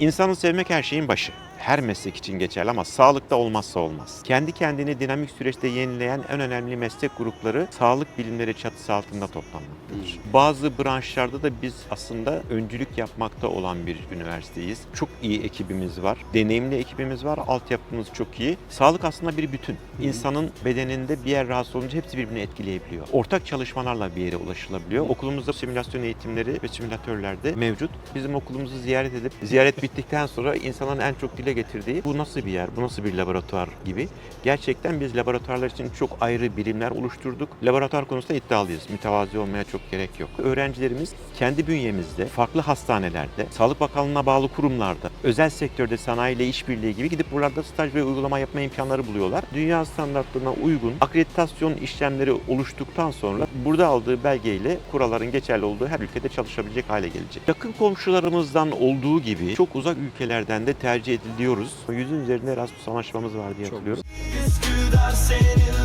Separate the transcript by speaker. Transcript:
Speaker 1: İnsanı sevmek her şeyin başı. Her meslek için geçerli ama sağlıkta olmazsa olmaz. Kendi kendini dinamik süreçte yenileyen en önemli meslek grupları sağlık bilimleri çatısı altında toplanmaktadır. Bazı branşlarda da biz aslında öncülük yapmakta olan bir üniversiteyiz. Çok iyi ekibimiz var, deneyimli ekibimiz var, altyapımız çok iyi. Sağlık aslında bir bütün. İnsanın bedeninde bir yer rahatsız olunca hepsi birbirini etkileyebiliyor. Ortak çalışmalarla bir yere ulaşılabiliyor. Okulumuzda simülasyon eğitimleri ve simülatörler de mevcut. Bizim okulumuzu ziyaret edip ziyaret bittikten sonra insanların en çok dile getirdiği bu nasıl bir yer, bu nasıl bir laboratuvar gibi. Gerçekten biz laboratuvarlar için çok ayrı birimler oluşturduk. Laboratuvar konusunda iddialıyız. Mütevazi olmaya çok gerek yok. Öğrencilerimiz kendi bünyemizde, farklı hastanelerde, Sağlık Bakanlığı'na bağlı kurumlarda, özel sektörde sanayiyle işbirliği gibi gidip buralarda staj ve uygulama yapma imkanları buluyorlar. Dünya standartlarına uygun akreditasyon işlemleri oluştuktan sonra burada aldığı belgeyle kuralların geçerli olduğu her ülkede çalışabilecek hale gelecek. Yakın komşularımızdan olduğu gibi çok uzak ülkelerden de tercih ediliyoruz. Yüzün üzerinde Erasmus anlaşmamız var diye hatırlıyorum.
Speaker 2: Üsküdar senin